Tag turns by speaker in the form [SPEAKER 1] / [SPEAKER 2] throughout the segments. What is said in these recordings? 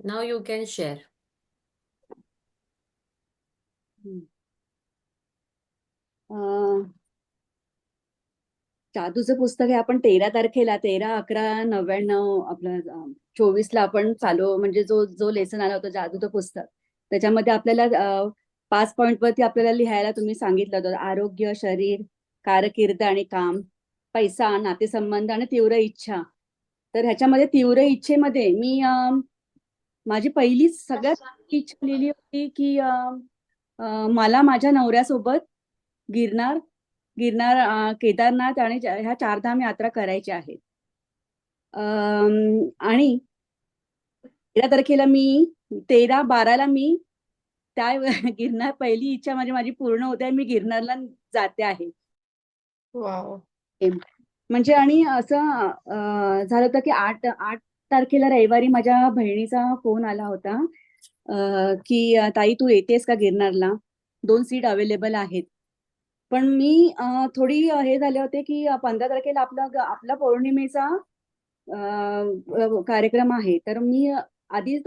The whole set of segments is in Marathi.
[SPEAKER 1] Now you can share.
[SPEAKER 2] जादूचं पुस्तक हे आपण तेरा तारखेला तेरा अकरा नव्याण्णव आपलं चोवीसला आपण चालू म्हणजे जो जो लेसन आला होता जादूचं पुस्तक. त्याच्यामध्ये आपल्याला पाच पॉईंटवरती आपल्याला लिहायला तुम्ही सांगितलं होतं. आरोग्य शरीर कारकीर्द आणि काम पैसा नातेसंबंध आणि तीव्र इच्छा. तर ह्याच्यामध्ये तीव्र इच्छेमध्ये मी माझी पहिली सगळ्यात इच्छा लिहिली होती की मला माझ्या नवऱ्यासोबत गिरनार गिरनार केदारनाथ आणि ह्या चारधाम यात्रा करायच्या आहेत आणि तेरा तारखेला मी तेरा बाराला मी त्या गिरनार पहिली इच्छा माझी माझी पूर्ण होते मी गिरनारला जाते आहे. म्हणजे आणि असं झालं होतं की आठ आठ तारखेला रविवारी माझ्या बहिणीचा फोन आला होता की ताई तू येतेस का गिरनारला? दोन सीट अवेलेबल आहेत. पण मी थोडी हे झाले होते की पंधरा तारखेला आपला ग- आपला पौर्णिमेचा कार्यक्रम आहे. तर मी आधी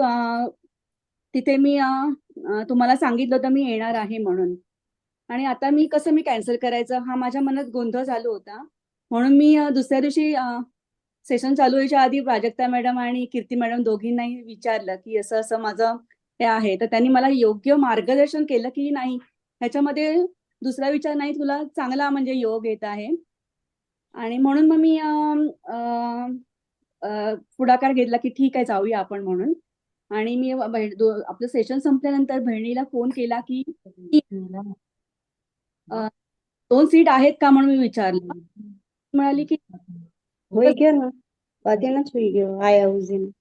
[SPEAKER 2] तिथे मी तुम्हाला सांगितलं होतं मी येणार आहे म्हणून. आणि आता मी कसं मी कॅन्सल करायचं? हा माझ्या मनात गोंधळ चालू होता. म्हणून मी दुसऱ्या दिवशी सेशन चालू व्हायच्या आधी प्राजक्ता मॅडम आणि कीर्ती मॅडम दोघींनाही विचारलं की असं असं माझं हे आहे. तर त्यांनी मला योग्य मार्गदर्शन केलं की नाही? ह्याच्यामध्ये दुसरा विचार नाही तुला चांगला म्हणजे योग येत आहे. आणि म्हणून मग मी पुढाकार घेतला की ठीक आहे जाऊया आपण म्हणून. आणि मी आपलं सेशन संपल्यानंतर बहिणीला फोन केला की दोन सीट आहेत का म्हणून मी विचारलं. म्हणाली की
[SPEAKER 3] Oiga, apenas oiga, ai, Alzina.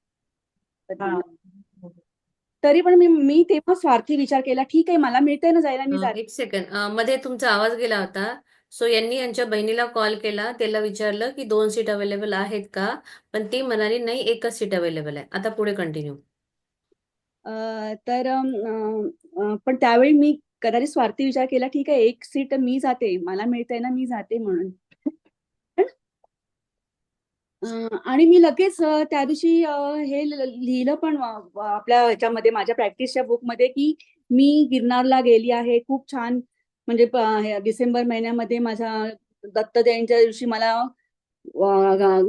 [SPEAKER 2] तरी पण मी मी तेव्हा स्वार्थी विचार केला ठीक आहे मला मिळतंय ना जायला मी जाते.
[SPEAKER 1] एक सेकंडमध्ये तुमचा आवाज गेला होता. सो यांनी यांच्या बहिणीला कॉल केला. त्याला विचारलं की दोन सीट अवेलेबल आहेत का? पण ती म्हणाली नाही एकच सीट अवेलेबल आहे. आता पुढे कंटिन्यू
[SPEAKER 2] अं, तर अं, अं, पण त्यावेळी मी कदाचित स्वार्थी विचार केला ठीक आहे एक सीट मी जाते. मला मिळतंय ना मी जाते म्हणून. आणि मी लगेच त्या दिवशी हे लिहिलं पण आपल्या ह्याच्यामध्ये माझ्या प्रॅक्टिसच्या बुकमध्ये की मी गिरनारला गेली आहे. खूप छान म्हणजे डिसेंबर महिन्यामध्ये माझ्या दत्त जयंतीच्या दिवशी मला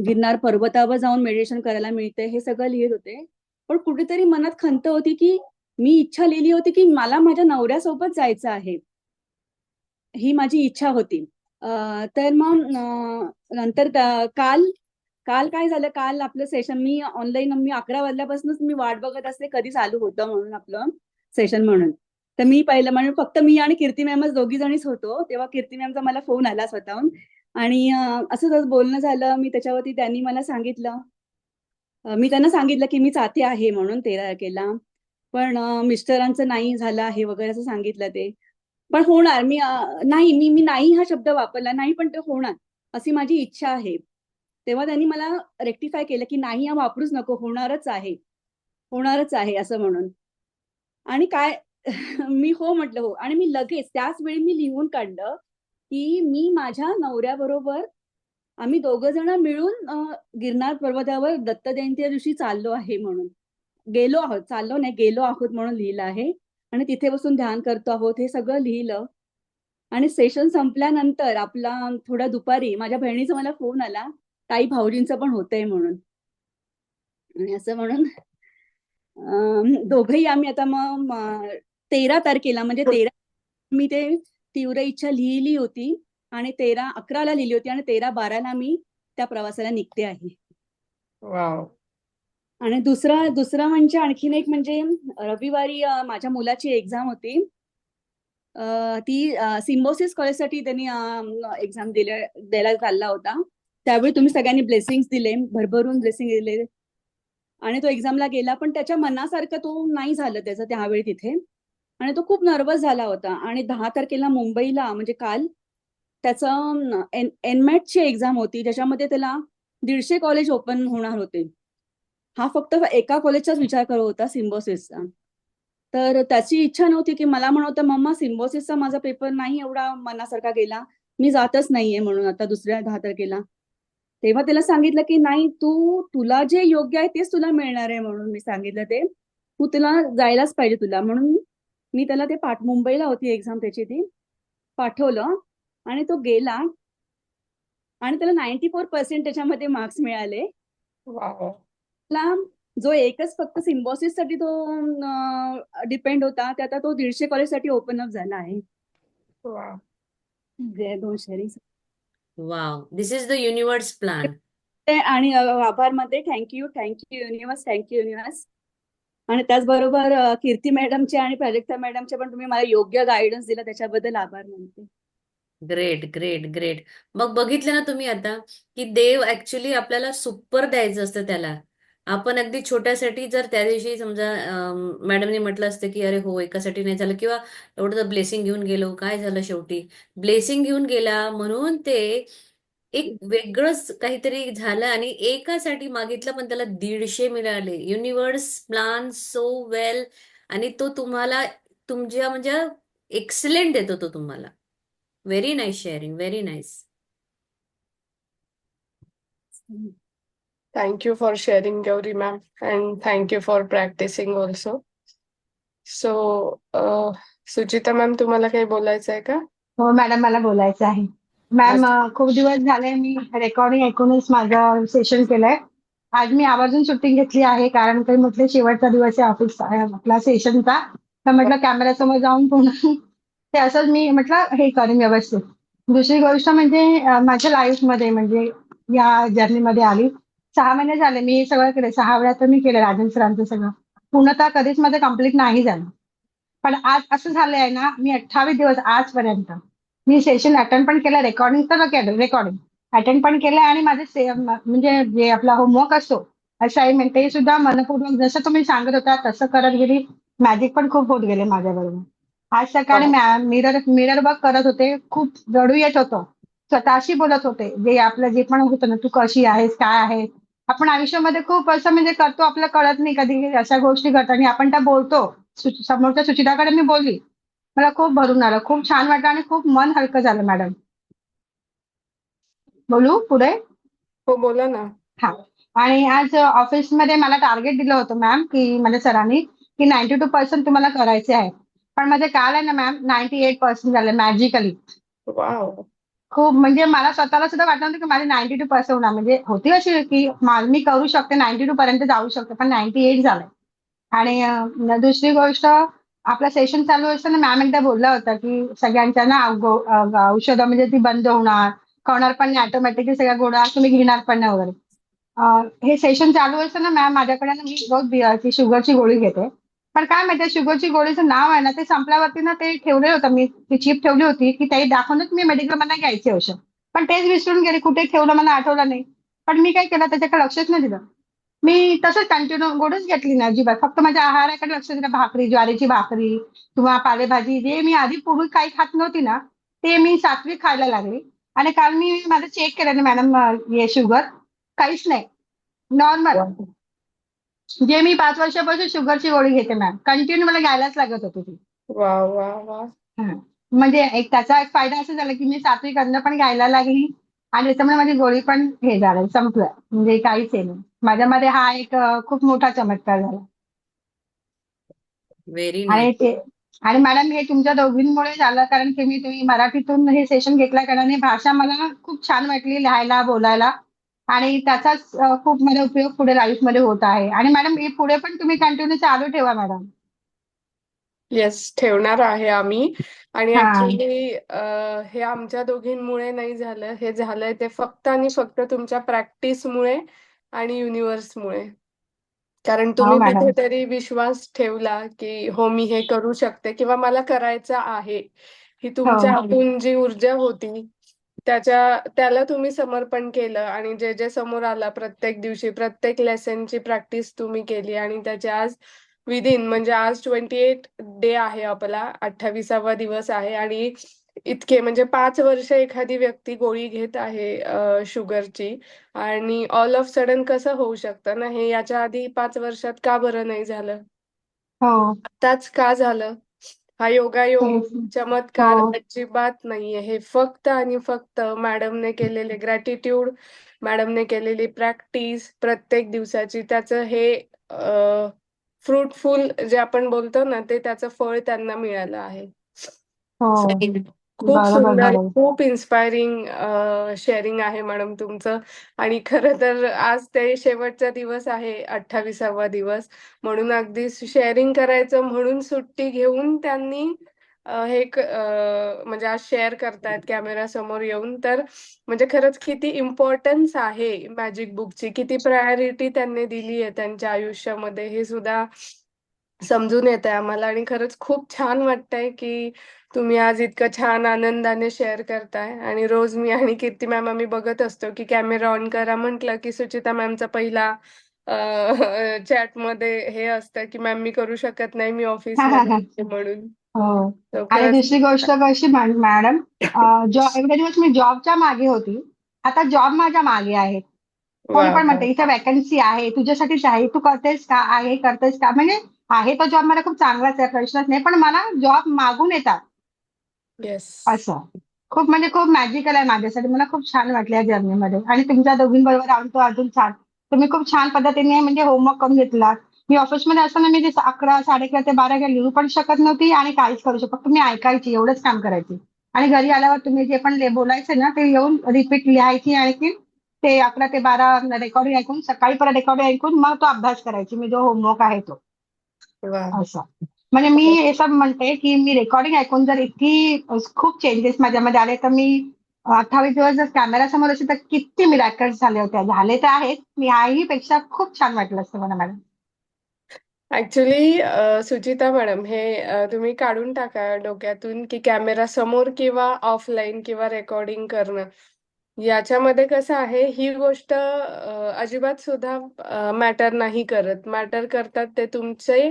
[SPEAKER 2] गिरनार पर्वतावर जाऊन मेडिटेशन करायला मिळते हे सगळं लिहित होते. पण कुठेतरी मनात खंत होती की मी इच्छा लिहिली होती की मला माझ्या नवऱ्यासोबत जायचं आहे. ही माझी इच्छा होती. तर मग नंतर काल काल काय झालं? काल आपलं सेशन मी ऑनलाईन मी अकरा वाजल्यापासूनच मी वाट बघत असते कधी चालू होतं म्हणून आपलं सेशन म्हणून. तर मी पहिलं म्हणजे फक्त मी आणि कीर्ती मॅमच दोघी जणीच होतो तेव्हा कीर्ती मॅमचा मला फोन आला स्वतःहून. आणि असंच बोलणं झालं मी त्याच्यावरती त्यांनी मला सांगितलं. मी त्यांना सांगितलं की मी चाते आहे म्हणून तेरा केला पण मिस्टरांचं नाही झालं आहे वगैरे असं सांगितलं ते. पण होणार मी नाही मी मी नाही हा शब्द वापरला नाही पण ते होणार अशी माझी इच्छा आहे. तेव्हा त्यांनी मला रेक्टिफाय केलं की नाही हा वापरूच नको होणारच आहे. होणारच आहे असं म्हणून. आणि काय मी हो म्हटलं हो. आणि मी लगेच त्याच वेळी मी लिहून काढलं की मी माझ्या नवऱ्याबरोबर आम्ही दोघ जण मिळून गिरनार पर्वतावर दत्त जयंती दिवशी चाललो आहे म्हणून. गेलो आहोत चाललो नाही गेलो आहोत म्हणून लिहिलं आहे. आणि तिथे बसून ध्यान करतो आहोत हे सगळं लिहिलं. आणि सेशन संपल्यानंतर आपला थोड्या दुपारी माझ्या बहिणीचा मला फोन आला. ताई भाऊजींचं पण होतंय म्हणून. आणि असं म्हणून दोघंही आम्ही आता मग तेरा तारखेला म्हणजे तेरा मी ते तीव्र इच्छा लिहिली होती आणि तेरा अकराला लिहिली होती आणि तेरा बाराला मी त्या प्रवासाला निघते आहे.
[SPEAKER 1] वाव.
[SPEAKER 2] आणि दुसरा दुसरा म्हणजे आणखीन एक म्हणजे रविवारी माझ्या मुलाची एक्झाम होती. ती सिम्बोसिस कॉलेजसाठी त्यांनी एक्झाम दिल्या द्यायला चालला होता. त्यावेळी तुम्ही सगळ्यांनी ब्लेसिंग दिले भरभरून ब्लेसिंग दिले. आणि तो एक्झामला गेला पण त्याच्या मनासारखं तो नाही झालं त्याचं त्यावेळी तिथे. आणि तो खूप नर्वस झाला होता. आणि दहा तारखेला मुंबईला म्हणजे काल त्याचं एन एनमॅटची एक्झाम होती ज्याच्यामध्ये त्याला दीडशे कॉलेज ओपन होणार होते. हा फक्त एका कॉलेजचाच विचार करत होता सिम्बोसिसचा तर त्याची इच्छा नव्हती की मला म्हणत होता मम्मा सिम्बोसिसचा माझा पेपर नाही एवढा मनासारखा गेला. मी जातच नाहीये म्हणून आता दुसऱ्या दहा तारखेला. तेव्हा त्याला सांगितलं की नाही तू तुला जे योग्य आहे तेच तुला मिळणार आहे म्हणून मी सांगितलं ते. तू तुला जायलाच पाहिजे तुला. म्हणून मी त्याला ते पाठ मुंबईला होती एक्झाम त्याची ती पाठवलं. आणि तो गेला. आणि त्याला नाईन्टी फोर पर्सेंट त्याच्यामध्ये मार्क्स मिळाले. जो एकच फक्त सिम्बॉसिससाठी तो डिपेंड होता ते आता तो दीडशे कॉलेजसाठी ओपन अप झाला आहे.
[SPEAKER 4] वाव.
[SPEAKER 2] जे दोन sharing
[SPEAKER 1] wow. This is the universe plan
[SPEAKER 2] आणि अ, आभारमध्ये thank you thank you universe thank you universe आणि त्याचबरोबर अ, कीर्ती मॅडमचे आणि प्राजक्ता मॅडमचे पण तुम्ही मला योग्य गायडन्स दिला त्याच्याबद्दल आभार मानते.
[SPEAKER 1] ग्रेट ग्रेट ग्रेट मग बघितलं ना तुम्ही आता की देव ऍक्च्युली आपल्याला सुपर द्यायचं असतं त्याला. आपण अगदी छोट्यासाठी जर त्या दिवशी समजा मॅडमने म्हटलं असतं की अरे हो एकासाठी नाही झालं. किंवा एवढं ब्लेसिंग घेऊन गेलो काय झालं शेवटी? ब्लेसिंग घेऊन गेला म्हणून ते एक वेगळंच काहीतरी झालं आणि एकासाठी मागितलं पण त्याला दीडशे मिळाले. युनिव्हर्स प्लान सो वेल आणि तो तुम्हाला तुमच्या म्हणजे एक्सलेंट देतो तो तुम्हाला. Very nice sharing very nice
[SPEAKER 4] Thank you for sharing, Gauri ma'am, and thank you for practicing also. So, uh, Suchita ma'am तुम्हाला काही बोलायचं आहे का?
[SPEAKER 5] हो मॅडम मला बोलायचं आहे. मॅम खूप दिवस झाले मी रेकॉर्डिंग ऐकूनच माझं सेशन केलंय. आज मी आवर्जून सुट्टी घेतली आहे कारण काही म्हटलं शेवटचा दिवस आहे ऑफिस आपला सेशनचा तर म्हटलं कॅमेऱ्यासमोर जाऊन पुन्हा ते असंच मी म्हटलं हे करेन व्यवस्थित. दुसरी गोष्ट म्हणजे माझ्या लाईफमध्ये म्हणजे या जर्नीमध्ये आली. सहा महिने झाले मी सगळं केलं सहा वेळा तर मी केलं राजन सरांचं सगळं. पूर्णतः कधीच माझं कंप्लीट नाही झालं. पण आज असं झालंय आहे ना मी अठ्ठावीस दिवस आजपर्यंत मी सेशन अटेंड पण केलं रेकॉर्डिंग तर केलं रेकॉर्डिंग अटेंड पण केलं आणि माझे से- म्हणजे जे आपला होमवर्क असतो असाइनमेंट ते सुद्धा मनपूर्वक जसं तुम्ही सांगत होता तसं करत गेली. मॅजिक पण खूप होत गेले माझ्याबरोबर. आज सकाळी मिरर मिरर वर्क करत होते खूप रडू येत होतं. स्वतःशी बोलत होते जे आपलं जे पण होतं ना तू कशी आहेस काय आहे आपण आयुष्यामध्ये खूप असं म्हणजे करतो आपलं कळत नाही कधी अशा गोष्टी घडतात. आणि आपण त्या बोलतो. समोरच्या सुचिताकडे मी बोलली. मला खूप भरून आलं. खूप छान वाटलं आणि खूप मन हलकं झालं मॅडम. बोलू पुढे?
[SPEAKER 4] हो बोला ना.
[SPEAKER 5] हा. आणि आज ऑफिसमध्ये मला टार्गेट दिलं होतं मॅम की माझ्या सरांनी की नाईन्टी टू पर्सेंट तुम्हाला करायचे आहे. पण माझे काल आहे ना मॅम नाईन्टी एट पर्सेंट झाले मॅजिकली. खूप म्हणजे मला स्वतःला सुद्धा वाटलं होतं की माझे नाईन्टी टू पर्सेंट होणार. म्हणजे होती अशी की मी करू शकते नाईन्टी टू पर्यंत जाऊ शकते पण नाईन्टी एट झालंय. आणि दुसरी गोष्ट आपलं सेशन चालू असताना मॅम एकदा बोलला होता की सगळ्यांच्या ना औषधं म्हणजे ती बंद होणार कळणार पण नाही ऑटोमॅटिकली सगळ्या गोळ्या तुम्ही घेणार पण नाही वगैरे. हे सेशन चालू असताना मॅम माझ्याकडे ना मी रोज शुगरची गोळी घेते. पण काय माहिती शुगरची गोळीचं नाव आहे ना ते संपल्यावरती ना ते ठेवले होतं मी ती चिप ठेवली होती की त्याही दाखवूनच मी मेडिकलमध्ये घ्यायचे औषध. पण तेच विसरून गेले कुठे ठेवलं मला आठवलं नाही. पण मी काय केलं त्याच्याकडे लक्षच नाही दिलं. मी तसंच कंटिन्यू गोडच घेतली ना अजिबात. फक्त माझ्या आहाराकडे लक्ष दिलं भाकरी ज्वारीची भाकरी किंवा पालेभाजी जे मी आधी पूर्वी काही खात नव्हती ना ते मी सात्विक खायला लागली. आणि काल मी माझं चेक केलं ना मॅडम हे शुगर काहीच नाही. नॉर्मल जे मी पाच वर्षापासून शुगरची गोळी घेते मॅम कंटिन्यू मला घ्यायलाच लागत होती ती.
[SPEAKER 4] वाव वाव वाव
[SPEAKER 5] हं. म्हणजे एक त्याचा एक फायदा असा झाला की मी सात्विक अन्न पण घ्यायला लागली आणि त्याच्यामुळे माझी गोळी पण हे झालं संपलं. म्हणजे काहीच हे नाही. माझ्यामध्ये हा एक अं, खूप मोठा चमत्कार झाला.
[SPEAKER 1] व्हेरी
[SPEAKER 5] आणि
[SPEAKER 1] नाईस
[SPEAKER 5] ते आणि मॅडम हे तुमच्या दोघींमुळे झालं कारण की मी तुम्ही मराठीतून हे सेशन घेतल्या कारणाने भाषा मला खूप छान वाटली लिहायला बोलायला. आणि त्याचाच खूप मला उपयोग पुढे लाईफमध्ये होत आहे आणि मॅडम हे पुढे पण तुम्ही कंटिन्यू चालू ठेवा मॅडम
[SPEAKER 4] येस ठेवणार आहे आम्ही आणि
[SPEAKER 5] हा.
[SPEAKER 4] ऍक्च्युली हे आमच्या दोघींमुळे नाही झालं हे झालंय ते फक्त आणि फक्त तुमच्या प्रॅक्टिसमुळे आणि युनिव्हर्समुळे कारण तुम्ही
[SPEAKER 5] मॅडम.
[SPEAKER 4] कुठेतरी विश्वास ठेवला की हो मी हे करू शकते किंवा मला करायचं आहे ही तुमच्या
[SPEAKER 5] हो.
[SPEAKER 4] आतून जी ऊर्जा होती त्याच्या त्याला तुम्ही समर्पण केलं आणि जे जे समोर आला प्रत्येक दिवशी प्रत्येक लेसनची प्रॅक्टिस तुम्ही केली आणि त्याचे आज विदिन म्हणजे आज ट्वेंटी एट डे आहे आपला अठ्ठावीसावा दिवस आहे आणि इतके म्हणजे पाच वर्ष एखादी व्यक्ती गोळी घेत आहे शुगरची आणि ऑल ऑफ सडन कसं होऊ शकतं ना? हे याच्या आधी पाच वर्षात का बरं नाही झालं?
[SPEAKER 5] हो.
[SPEAKER 4] आताच का झालं? हा योगायोग. चमत्कार
[SPEAKER 5] हो.
[SPEAKER 4] अजिबात नाहीये. हे फक्त आणि फक्त मॅडमने केलेले ग्रॅटिट्यूड मॅडमने केलेली प्रॅक्टिस प्रत्येक दिवसाची. त्याचं हे फ्रुटफुल जे आपण बोलतो ना ते त्याचं फळ त्यांना मिळालं आहे.
[SPEAKER 5] हो.
[SPEAKER 4] खूप सुंदर खूप इन्स्पायरिंग शेअरिंग आहे मॅडम तुमचं. आणि खरं तर आज ते शेवटचा दिवस आहे अठ्ठावीसावा दिवस. म्हणून अगदी शेअरिंग करायचं म्हणून सुट्टी घेऊन त्यांनी अ, हे क- अ, म्हणजे आज शेअर करतायत कॅमेरा समोर येऊन. तर म्हणजे खरंच किती इम्पॉर्टन्स आहे मॅजिक बुकची किती प्रायोरिटी त्यांनी दिली आहे त्यांच्या आयुष्यामध्ये. हे सुद्धा समजून येत आहे आम्हाला आणि खरंच खूप छान वाटतंय की तुम्ही आज इतकं छान आनंदाने शेअर करताय. आणि रोज मी आणि कीर्ती मॅम आम्ही बघत असतो की कॅमेरा ऑन करा म्हटलं की सुचिता मॅमचा पहिला चॅटमध्ये हे असतं की मॅम मी करू शकत नाही मी आहे म्हणून.
[SPEAKER 5] हो. आणि दुसरी गोष्ट कशी मॅडम जॉब मी जॉबच्या मागे होती आता जॉब माझ्या मागे आहे. कोणी पण म्हणते इथे वॅकन्सी आहे तुझ्यासाठीच आहे तू करतेस का? आहे करतेस का? म्हणजे आहे तो जॉब मला खूप चांगलाच आहे प्रश्नच नाही पण मला जॉब मागून येतात.
[SPEAKER 4] येस
[SPEAKER 5] असं. खूप म्हणजे खूप मॅजिकल आहे माझ्यासाठी. मला खूप छान वाटलं या जर्नीमध्ये आणि तुमच्या दोघींबरोबर राहून तो अजून छान. तुम्ही खूप छान पद्धतीने म्हणजे होमवर्क करून घेतला मी ऑफिसमध्ये असताना मी अकरा साडे अकरा ते बारा काही लिहू पण शकत नव्हती आणि काहीच करू शकत फक्त मी ऐकायची एवढंच काम करायची. आणि घरी आल्यावर तुम्ही जे पण बोलायचे ना ते येऊन रिपीट लिहायची आणि ते अकरा ते बारा रेकॉर्डिंग ऐकून सकाळी परत रेकॉर्डिंग ऐकून मग तो अभ्यास करायची. मी जो होमवर्क आहे तो.
[SPEAKER 4] वा
[SPEAKER 5] असं म्हणजे मी सब म्हणते की मी रेकॉर्डिंग ऐकून जर इतकी खूप चेंजेस माझ्यामध्ये आले तर मी अठ्ठावीस दिवस जर कॅमेरा समोर असेल तर किती मिरॅकल्स झाले होते. झाले तर आहेत मी आई पेक्षा खूप छान वाटलं असतं मला मॅडम.
[SPEAKER 4] ऍक्च्युली सुचिता मॅडम हे तुम्ही काढून टाका डोक्यातून की कॅमेरा समोर किंवा ऑफलाईन किंवा रेकॉर्डिंग करणं. याच्यामध्ये कसं आहे ही गोष्ट अजिबात सुद्धा मॅटर नाही करत. मॅटर करतात ते तुमचे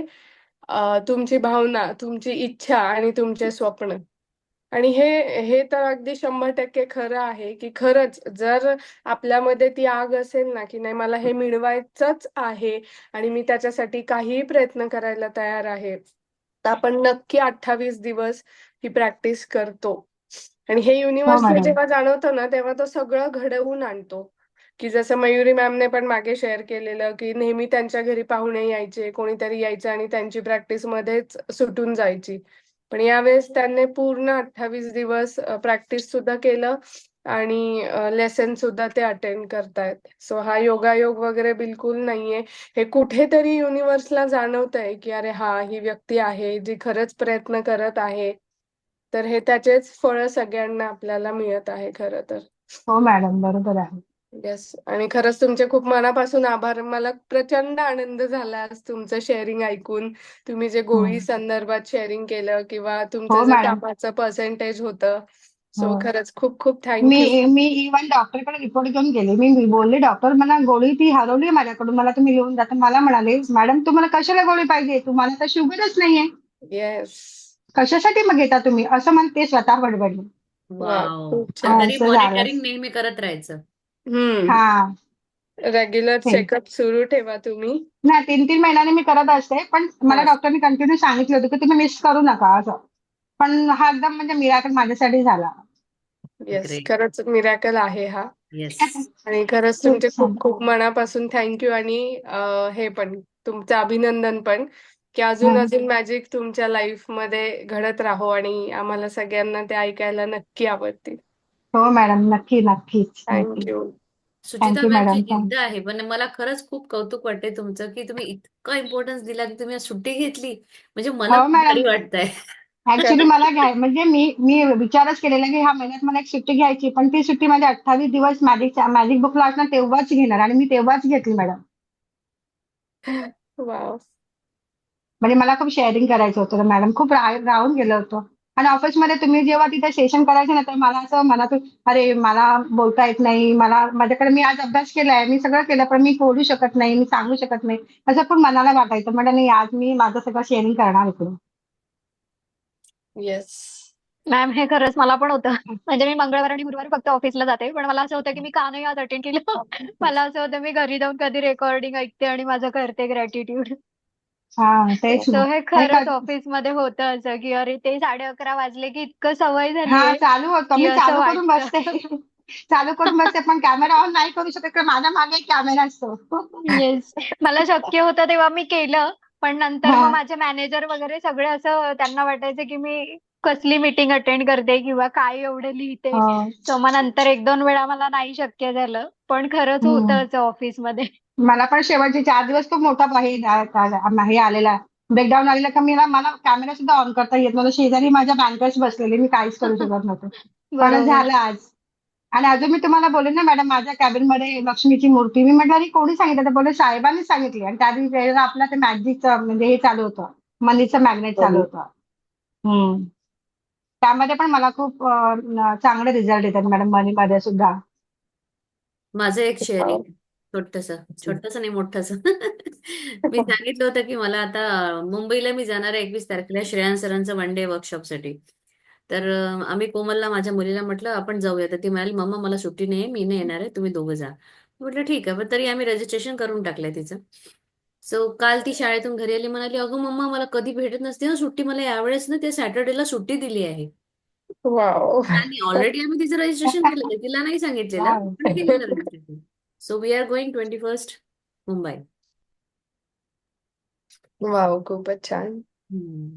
[SPEAKER 4] तुमची भावना तुमची इच्छा आणि तुमचे स्वप्न. आणि हे हे तर अगदी शंभर टक्के खरं आहे की खरंच जर आपल्यामध्ये ती आग असेल ना की नाही मला हे मिळवायचंच आहे आणि मी त्याच्यासाठी काहीही प्रयत्न करायला तयार आहे तर आपण नक्की अठ्ठावीस दिवस ही प्रॅक्टिस करतो. आणि हे
[SPEAKER 5] हो
[SPEAKER 4] युनिव्हर्सला
[SPEAKER 5] मॅडम
[SPEAKER 4] जेव्हा जाणवतो ना तेव्हा तो सगळं घडवून आणतो. की जसं मयुरी मॅमने पण मागे शेअर केलेलं की नेहमी त्यांच्या घरी पाहुणे यायचे कोणीतरी यायचं आणि त्यांची प्रॅक्टिस मध्येच सुटून जायची. पण यावेळेस त्यांनी पूर्ण अठ्ठावीस दिवस प्रॅक्टिस सुद्धा केलं आणि लेसन सुद्धा ते अटेंड करतायत. सो हा योगायोग वगैरे बिलकुल नाहीये. हे कुठेतरी युनिव्हर्सला जाणवतंय की अरे हा ही व्यक्ती आहे जी खरंच प्रयत्न करत आहे. तर हे त्याचेच फळ सगळ्यांना आपल्याला मिळत आहे खरं तर.
[SPEAKER 5] हो मॅडम बरोबर आहे.
[SPEAKER 4] येस आणि खरंच तुमचे खूप मनापासून आभार. मला प्रचंड आनंद झाला आज तुमचं शेअरिंग ऐकून. तुम्ही जे गोळी
[SPEAKER 5] हो.
[SPEAKER 4] संदर्भात शेअरिंग केलं किंवा तुमचं
[SPEAKER 5] हो
[SPEAKER 4] जे
[SPEAKER 5] मॅडम.
[SPEAKER 4] कामाचं पर्सेंटेज होतं. सो
[SPEAKER 5] हो.
[SPEAKER 4] खरंच खूप खूप
[SPEAKER 5] मी
[SPEAKER 4] थँक्यू
[SPEAKER 5] मी इव्हन डॉक्टरकडे रिपोर्ट घेऊन गेले. मी मी बोलले डॉक्टर मला गोळी ती हरवली माझ्याकडून. मला तुम्ही लिहून द्या. तर मला म्हणाले मॅडम तुम्हाला कशाला गोळी पाहिजे? तुम्हाला तर शुगरच नाहीये.
[SPEAKER 4] येस
[SPEAKER 5] कशासाठी मग घेता तुम्ही? असं म्हणते स्वतः बडबडली
[SPEAKER 1] वाव.
[SPEAKER 4] खूप
[SPEAKER 1] तर
[SPEAKER 5] असं झालं.
[SPEAKER 1] मॉनिटरिंग नेहमी करत राहायचं.
[SPEAKER 4] हम्म.
[SPEAKER 5] हा.
[SPEAKER 4] रेग्युलर
[SPEAKER 5] ते
[SPEAKER 4] चेकअप सुरू ठेवा तुम्ही.
[SPEAKER 5] नाही तीन तीन महिन्याने मी करत असते पण मला
[SPEAKER 4] हा.
[SPEAKER 5] डॉक्टरने कंटिन्यू सांगितलं होतं की तुम्ही मिस करू नका असं. पण हा एकदम म्हणजे मिराकल माझ्यासाठी झाला.
[SPEAKER 4] येस खरंच मिरॅकल आहे हा.
[SPEAKER 1] येस
[SPEAKER 4] आणि खरंच
[SPEAKER 5] खूप
[SPEAKER 4] तुमचे
[SPEAKER 5] छान
[SPEAKER 4] खूप खूप मनापासून थँक्यू आणि अं, हे पण तुमचं अभिनंदन पण. की अजून. अजून मॅजिक तुमच्या लाईफमध्ये घडत राहो आणि आम्हाला सगळ्यांना ते ऐकायला नक्की आवडतील.
[SPEAKER 5] हो मॅडम नक्की नक्कीच. नक्की
[SPEAKER 4] थँक्यू
[SPEAKER 1] सुचिता मॅमची
[SPEAKER 5] मॅडम
[SPEAKER 1] जिद्द आहे पण मला खरंच खूप कौतुक वाटते तुमचं की तुम्ही इतका इम्पॉर्टन्स दिला की तुम्ही सुट्टी घेतली. म्हणजे मला
[SPEAKER 5] हो
[SPEAKER 1] भारी वाटतंय.
[SPEAKER 5] ऍक्च्युली मला घ्याय म्हणजे मी मी विचारच केलेला की ह्या महिन्यात मला एक सुट्टी घ्यायची पण ती सुट्टी माझ्या अठ्ठावीस दिवस मॅजिक मॅजिक बुकला असणार तेव्हाच घेणार आणि मी तेव्हाच घेतली मॅडम
[SPEAKER 4] वाव
[SPEAKER 5] म्हणजे मला खूप शेअरिंग करायचं होतं मॅडम खूप राहून गेलं होतं. आणि ऑफिसमध्ये तुम्ही जेव्हा तिथे सेशन करायचे ना तर मला असं मनातून अरे मला बोलता येत नाही. मला माझ्याकडे मी आज अभ्यास केलाय मी सगळं केलं पण मी बोलू शकत नाही मी सांगू शकत नाही. असं पण मनाला वाटायचं. म्हणजे नाही आज मी माझं सगळं शेअरिंग करणार इकडून.
[SPEAKER 4] येस
[SPEAKER 6] मॅम हे खरंच मला पण होतं. म्हणजे मी मंगळवार आणि गुरुवारी फक्त ऑफिसला जाते. पण मला असं होतं की मी का नाही आज अटेंड केलं? मला असं होतं मी घरी जाऊन कधी रेकॉर्डिंग ऐकते आणि माझं करते ग्रॅटिट्यूड
[SPEAKER 5] हा तेच ना.
[SPEAKER 6] सो हे
[SPEAKER 5] आणि
[SPEAKER 6] खरंच
[SPEAKER 5] क-
[SPEAKER 6] ऑफिसमध्ये होतं असं की अरे ते साडे अकरा वाजले की इतकं सवय
[SPEAKER 5] हा
[SPEAKER 6] झालीये
[SPEAKER 5] चालू होतं.
[SPEAKER 6] की
[SPEAKER 5] मी
[SPEAKER 6] असं
[SPEAKER 5] चालू करून बसते. चालू करून बसते पण कॅमेरा ऑन नाही करू शकत कारण माझ्या मागे कॅमेरा असतो.
[SPEAKER 6] येस मला शक्य होतं तेव्हा मी केलं पण नंतर मग
[SPEAKER 5] हा.
[SPEAKER 6] माझे मॅनेजर वगैरे सगळे असं त्यांना वाटायचं की मी कसली मीटिंग अटेंड करते किंवा काय एवढं लिहिते.
[SPEAKER 5] हो.
[SPEAKER 6] तर मग नंतर एक दोन वेळा मला नाही शक्य झालं. पण खरंच. होतं ऑफिसमध्ये
[SPEAKER 5] मला पण शेवटचे चार दिवस खूप मोठा हे हे आलेला. ब्रेकडाऊन आलेला का मला मला कॅमेरा सुद्धा ऑन करता येत नव्हता. शेजारी माझ्या बँकर्स बसलेले. मी काहीच करू शकत नव्हते.
[SPEAKER 6] बरोबर.
[SPEAKER 5] झालं आज. आणि अजून मी तुम्हाला बोलले ना मॅडम माझ्या कॅबिनमध्ये लक्ष्मीची मूर्ती. मी म्हटलं अरे कोणी सांगितलं? तर बोलले साहेबांनी सांगितली. आणि त्या दिवशी आपलं ते मॅजिकचं म्हणजे हे चालू होतं. मनीचं मॅग्नेट चालू होतं. हम्म. त्यामध्ये पण मला खूप चांगले रिझल्ट येतात मॅडम मनीमध्ये सुद्धा.
[SPEAKER 1] माझं एक शेअरिंग छोटस छोटस नाही मोठस. मी सांगितलं होतं की मला आता मुंबईला मी जाणार आहे एकवीस तारखेला श्रेयान सरांचं वन डे वर्कशॉपसाठी तर आम्ही कोमलला माझ्या मुलीला म्हटलं आपण जाऊया. तर ती म्हणाली मम्मा मला सुट्टी नाही मी नाही येणार आहे तुम्ही दोघं जा. म्हटलं ठीक आहे. पण तरी आम्ही रजिस्ट्रेशन करून टाकलंय तिचं. सो काल ती शाळेतून घरी आली म्हणाली अगं मम्मा मला कधी भेटत नसते ना सुट्टी मला यावेळेस ना ते सॅटर्डेला सुट्टी दिली आहे.
[SPEAKER 4] वाव.
[SPEAKER 1] आणि ऑलरेडी आम्ही तिचं रजिस्ट्रेशन केलेलं तिला नाही सांगितलेलं. पण केलेलं registration so we are going twenty first Mumbai
[SPEAKER 4] wow खूपच छान.
[SPEAKER 1] हम्म.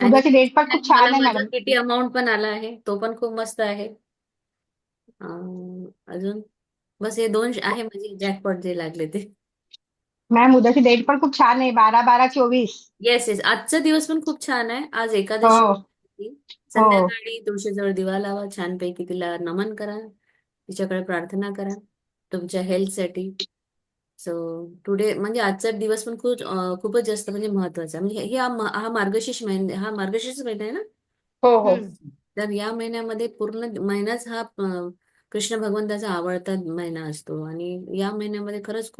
[SPEAKER 1] आणि
[SPEAKER 5] उद्याची डेट पण खूप छान
[SPEAKER 1] मला
[SPEAKER 5] आहे
[SPEAKER 1] माझा
[SPEAKER 5] मॅडम
[SPEAKER 1] किटी अमाऊंट पण आला आहे तो पण खूप मस्त आहे. अं, अजून? बस हे दोन आहे माझे जॅकपॉट जे लागले ते.
[SPEAKER 5] मॅम उद्याची डेट पण खूप छान आहे. बारा बारा चोवीस.
[SPEAKER 1] येस येस आजचा दिवस पण खूप छान आहे. आज एकादशी
[SPEAKER 5] हो.
[SPEAKER 1] आहे. संध्याकाळी तुळशीजवळ दिवा लावा. छानपैकी तिला नमन करा. तिच्याकडे प्रार्थना करा. तुमच्या हेल्थसाठी सो टुडे म्हणजे आजचा दिवस पण खूप अं, खूपच जास्त म्हणजे महत्त्वाचा आहे. म्हणजे हे हा मा- हा मार्गशीर्ष महिना हा मार्गशीर्ष महिना आहे ना?
[SPEAKER 4] हो हो.
[SPEAKER 1] तर या महिन्यामध्ये पूर्ण महिनाच हा अं, कृष्ण भगवंताचा आवडता महिना असतो. आणि या महिन्यामध्ये खरंच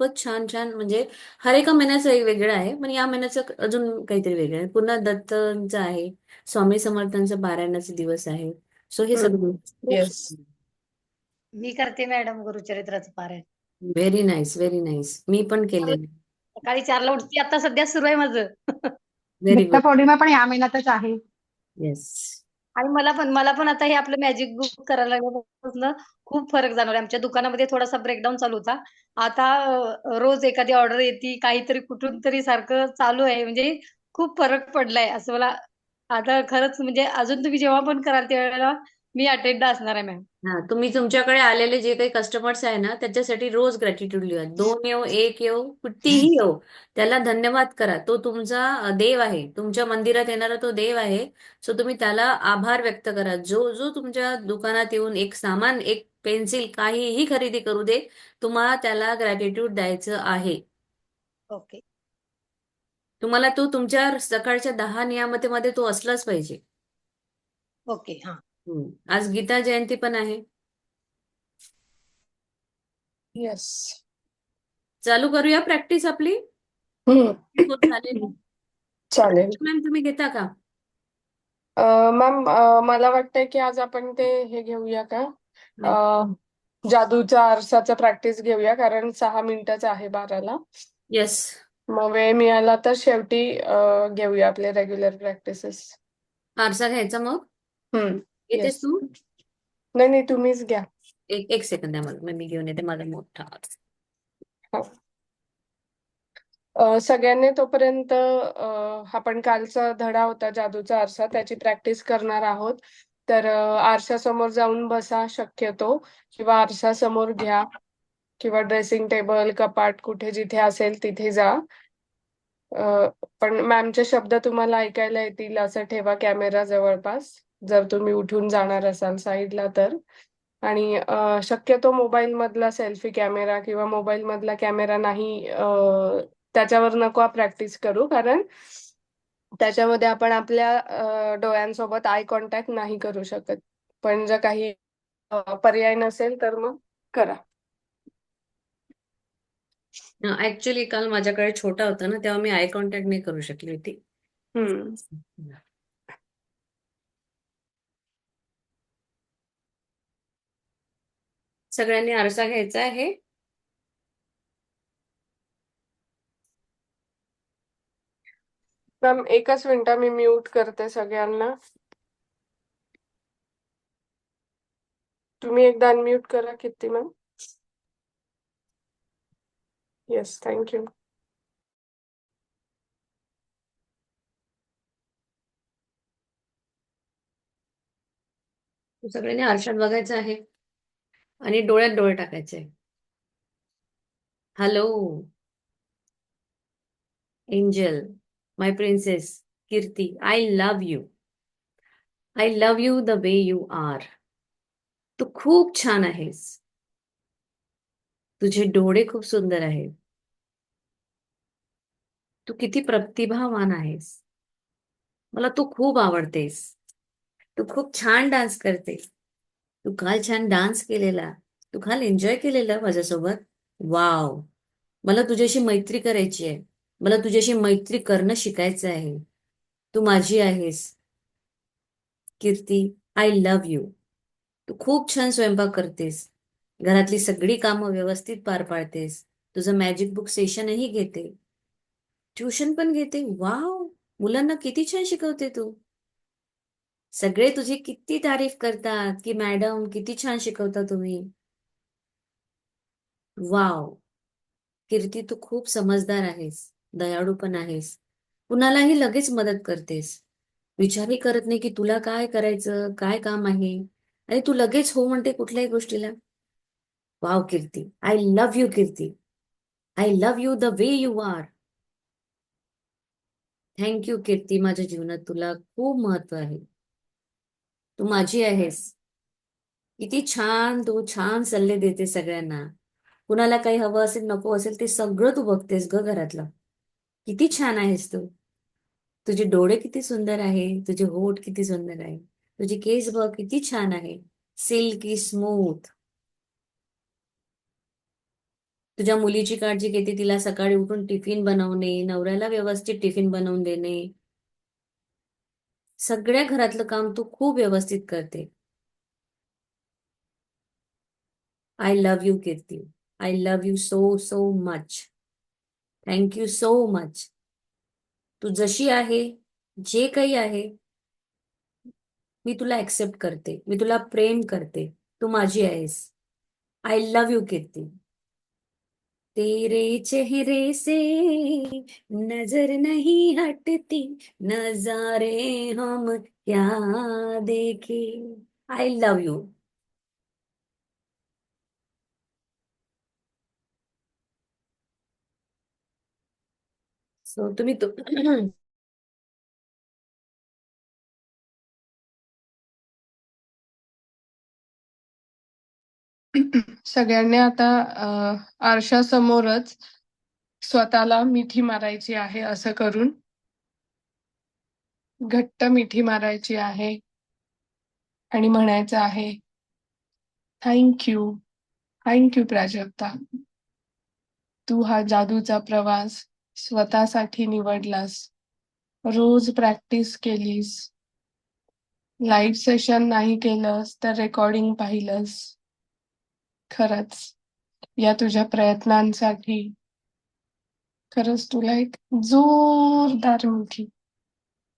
[SPEAKER 1] खूपच छान छान म्हणजे हर एका महिन्याचं एक वेगळं आहे पण या महिन्याचं अजून काहीतरी वेगळं आहे. पुन्हा दत्तांचं आहे स्वामी समर्थांचं पारायणाचा दिवस आहे. सो हे सगळं.
[SPEAKER 7] मी करते मॅडम गुरुचरित्राचं पारायण.
[SPEAKER 1] व्हेरी नाईस व्हेरी नाईस मी पण केलेलं
[SPEAKER 7] सकाळी चारला उठते आता सध्या सुरू आहे माझं.
[SPEAKER 1] व्हेरी गुड
[SPEAKER 5] पौर्णिमा पण या महिन्यातच आहे.
[SPEAKER 1] येस
[SPEAKER 7] आणि मला पण मला पण आता हे आपलं मॅजिक बुक करायला लागल्यापासून खूप फरक जाणवला. आमच्या दुकानामध्ये थोडासा ब्रेकडाऊन चालू होता. आता रोज एखादी ऑर्डर येते काहीतरी कुठून तरी सारखं चालू आहे. म्हणजे खूप फरक पडलाय. असं मला आता खरंच म्हणजे अजून तुम्ही जेव्हा पण कराल त्यावेळेला मी अटेंड असणार आहे मॅम
[SPEAKER 1] हा तुम्ही तुमच्याकडे आलेले जे काही कस्टमर्स आहे ना त्याच्यासाठी रोज ग्रॅटिट्यूड लिहा. दोन येऊ एक येऊ कितीही येऊ त्याला धन्यवाद करा. तो तुमचा देव आहे. तुमच्या मंदिरात येणारा तो देव आहे. सो तुम्ही त्याला आभार व्यक्त करा. जो जो तुमच्या दुकानात येऊन एक सामान एक पेन्सिल काहीही खरेदी करू दे तुम्हाला त्याला ग्रॅटिट्यूड द्यायचं आहे.
[SPEAKER 7] ओके.
[SPEAKER 1] तुम्हाला तो तुमच्या सकाळच्या दहा नियामतेमध्ये तो असलाच पाहिजे.
[SPEAKER 7] ओके हा.
[SPEAKER 1] हम्म. आज गीता जयंती पण आहे.
[SPEAKER 4] येस
[SPEAKER 1] चालू करूया प्रॅक्टिस आपली? होत
[SPEAKER 4] चालेल.
[SPEAKER 1] मॅम तुम्ही घेता का?
[SPEAKER 4] मॅम मला वाटतंय की आज आपण ते हे घेऊया का? अं, जादूचा आरसाचा प्रॅक्टिस घेऊया कारण सहा मिनिटच आहे बाराला.
[SPEAKER 1] येस
[SPEAKER 4] मग वेळ मिळाला तर शेवटी अं, घेऊया आपले रेग्युलर प्रॅक्टिसेस
[SPEAKER 1] आरसा घ्यायचा मग?
[SPEAKER 4] हम्म.
[SPEAKER 1] येतेस. तू
[SPEAKER 4] नाही नाही तुम्हीच घ्या
[SPEAKER 1] एक एक सेकंद मला मी घेऊन येते माझा मोठा आरसा
[SPEAKER 4] अ, सगळ्यांनी तोपर्यंत अ, आपण कालचा धडा होता जादूचा आरसा त्याची प्रॅक्टिस करणार आहोत. तर अ, आरशासमोर जाऊन बसा शक्यतो किंवा आरशासमोर घ्या किंवा ड्रेसिंग टेबल कपाट कुठे जिथे असेल तिथे जा. अ, पण मॅमचे शब्द तुम्हाला ऐकायला येतील असं ठेवा कॅमेरा जवळपास. जर तुम्ही उठून जाणार असाल साईडला तर. आणि शक्यतो मोबाईल मधला सेल्फी कॅमेरा किंवा मोबाईल मधला कॅमेरा नाही त्याच्यावर नको प्रॅक्टिस करू. कारण त्याच्यामध्ये आपण आपल्या डोळ्यांसोबत आय कॉन्टॅक्ट नाही करू शकत. पण जर काही पर्याय नसेल तर मग करा.
[SPEAKER 1] ऍक्च्युली काल माझ्याकडे छोटा होता ना तेव्हा मी आय कॉन्टॅक्ट नाही करू शकली होती. सगळ्यांनी आरसा घ्यायचा आहे.
[SPEAKER 4] मॅम एकच मिनिट मी म्यूट करते सगळ्यांना. तुम्ही एकदा अनम्यूट करा किती मॅम येस थँक्यू
[SPEAKER 1] सगळ्यांनी आरशात बघायचं आहे. आणि डोळ्यात डोळे टाकायचे. Hello angel my princess Kirti I love you I love you the way you are तू खूप छान आहेस. तुझे डोळे खूप सुंदर आहेत. तू किती प्रतिभावान आहेस. मला तू खूप आवडतेस. तू खूप छान डान्स करतेस. तू काल छान डान्स केलेला. तू काल एन्जॉय केलेला माझ्यासोबत? वाव. मला तुझ्याशी मैत्री करायची आहे. मला तुझ्याशी मैत्री करणं शिकायचं आहे. तू माझी आहेस. कीर्ती आय लव्ह यू तू खूप छान स्वयंपाक करतेस. घरातली सगळी कामं व्यवस्थित पार पाडतेस. तुझं मॅजिक बुक सेशनही घेते. ट्युशन पण घेते. वाव. मुलांना किती छान शिकवते तू. सगळे तुझी किती तारीफ करतात की मॅडम किती छान शिकवता तुम्ही. वाव. कीर्ती तू खूप समजदार आहेस दयाळू पण आहेस. कुणालाही लगेच मदत करतेस. विचारही करत नाही की तुला काय करायचं काय काम आहे. आणि तू लगेच हो म्हणते कुठल्याही गोष्टीला. Wow Kirti. I love you Kirti. I love you the way you are thank you Kirti. माझ्या जीवनात तुला खूप महत्त्व आहे. तू माझी आहेस. किती छान तू छान सल्ले देते सगळ्यांना. कुणाला काही हवं असेल नको असेल ते सगळं तू बघतेस ग घरातलं. किती छान आहेस तू. तुझे डोळे किती सुंदर आहे तुझे होठ किती सुंदर आहे. तुझी केस बघ किती छान आहे. Silky smooth. तुझ्या मुलीची काळजी घेते तिला सकाळी उठून टिफिन बनवणे नवऱ्याला व्यवस्थित टिफिन बनवून देणे. सगळ्या घरातलं काम तू खूप व्यवस्थित करते. I love you Kirti I love you so so much thank you so much तू जशी आहे जे काही आहे मी तुला ऍक्सेप्ट करते. मी तुला प्रेम करते. तू माझी आहेस. आय लव्ह यू कीर्ती तेरे चेहरे से नज़र नहीं हटती, नजारे हम क्या देखे? आई लव यू सो तुम्ही तु-
[SPEAKER 4] सगळ्यांनी आता आरशासमोरच स्वतःला मिठी मारायची आहे असं करून. घट्ट मिठी मारायची आहे. आणि म्हणायचं आहे थँक्यू थँक्यू प्राजक्ता. तू हा जादूचा प्रवास स्वतःसाठी निवडलास. रोज प्रॅक्टिस केलीस. लाईव्ह सेशन नाही केलंस तर रेकॉर्डिंग पाहिलंस. खरंच. या तुझ्या प्रयत्नांसाठी. खरंच तुला एक जोरदार मिठी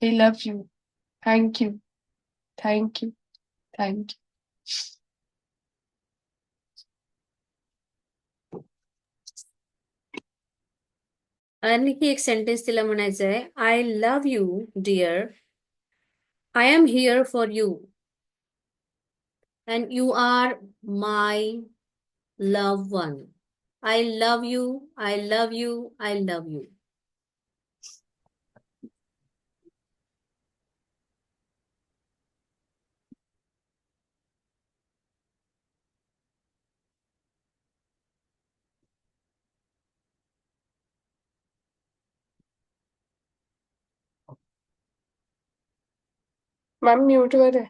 [SPEAKER 4] I love you thank you thank you thank you
[SPEAKER 1] आणखी एक सेंटेन्स तिला म्हणायचं आहे. I love you dear I am here for you and you are my love one I love you I love you I love you
[SPEAKER 4] ma'am म्यूटवर आहे